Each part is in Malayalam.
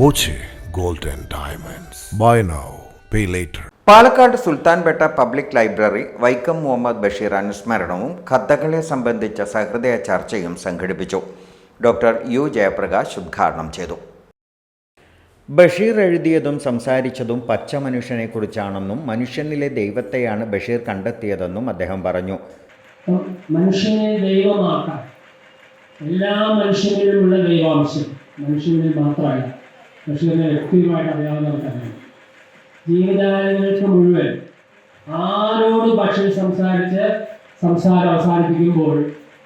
Boche gold and diamonds. Buy now pay later Palakkad Sultanpetta public library Vaikom Muhammad Basheer അനുസ്മരണവും കഥകളെ സംബന്ധിച്ച സഹൃദയ ചർച്ചയും സംഘടിപ്പിച്ചു. ഡോക്ടർ യു ജയപ്രകാശ് ഉദ്ഘാടനം ചെയ്തു. ബഷീർ എഴുതിയതും സംസാരിച്ചതും പച്ച മനുഷ്യനെക്കുറിച്ചാണെന്നും മനുഷ്യനിലെ ദൈവത്തെയാണ് ബഷീർ കണ്ടെത്തിയതെന്നും അദ്ദേഹം പറഞ്ഞു. മനുഷ്യനെ ദൈവമാക്കാൻ എല്ലാ മനുഷ്യനിലുമുള്ള ദൈവാംശം മനുഷ്യനിൽ മാത്രമല്ല. ബഷീറിനെ വ്യക്തിയുമായിട്ട് അറിയാവുന്നവർ തന്നെ. ജീവിതാലയങ്ങൾക്ക് മുഴുവൻ ആരോട് ബഷീർ സംസാരിച്ച് സംസാരം അവസാനിപ്പിക്കുമ്പോൾ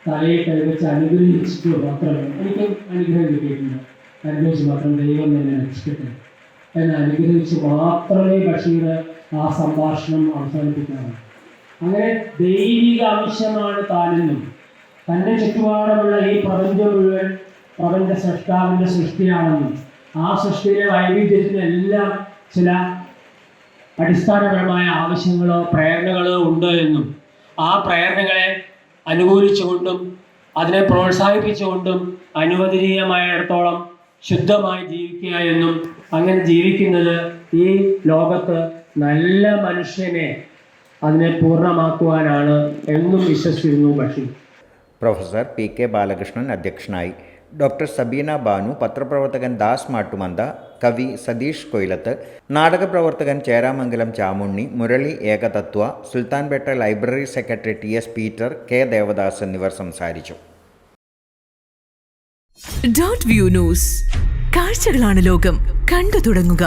തലയെ കൈവച്ച് അനുഗ്രഹിച്ചിട്ട് മാത്രമേ എനിക്കും അനുഗ്രഹം കിട്ടിയിട്ടുണ്ട്. അനുഗ്രഹിച്ച് മാത്രം ദൈവം തന്നെ രക്ഷിക്കട്ടെ. എന്നെ അനുഗ്രഹിച്ച് മാത്രമേ ബഷീർ ആ സംഭാഷണം അവസാനിപ്പിക്കാറുള്ളൂ അങ്ങനെ ദൈവിക അംശമാണ് താനെന്നും തന്റെ ചുറ്റുപാടുമുള്ള ഈ പ്രപഞ്ചം മുഴുവൻ പ്രപഞ്ച സൃഷ്ടാവിന്റെ സൃഷ്ടിയാണെന്നും ആ സൃഷ്ടിയിലെ വൈവിധ്യത്തിനെല്ലാം ചില അടിസ്ഥാനപരമായ ആവശ്യങ്ങളോ പ്രേരണകളോ ഉണ്ട് എന്നും ആ പ്രേരണകളെ അനുകൂലിച്ചുകൊണ്ടും അതിനെ പ്രോത്സാഹിപ്പിച്ചുകൊണ്ടും അനുവദനീയമായിടത്തോളം ശുദ്ധമായി ജീവിക്കുക എന്നും അങ്ങനെ ജീവിക്കുന്നത് ഈ ലോകത്ത് നല്ല മനുഷ്യനെ അതിനെ പൂർണമാക്കുവാനാണ് എന്നും വിശ്വസിക്കുന്നു Basheer. Professor P K Balakrishnan അധ്യക്ഷനായി ഡോക്ടർ സബീന ബാനു പത്രപ്രവർത്തകൻ ദാസ് മാട്ടുമന്ത കവി സതീഷ് കൊയിലത്ത് നാടകപ്രവർത്തകൻ Cheramangalam Chamunni Murali ഏകതത്വ Sultanpetta library secretary T S Peter K Devadas എന്നിവർ സംസാരിച്ചു. ഡോട്ട് വ്യൂ ന്യൂസ് കാഴ്ചകളാണ് ലോകം. കണ്ടു തുടങ്ങുക.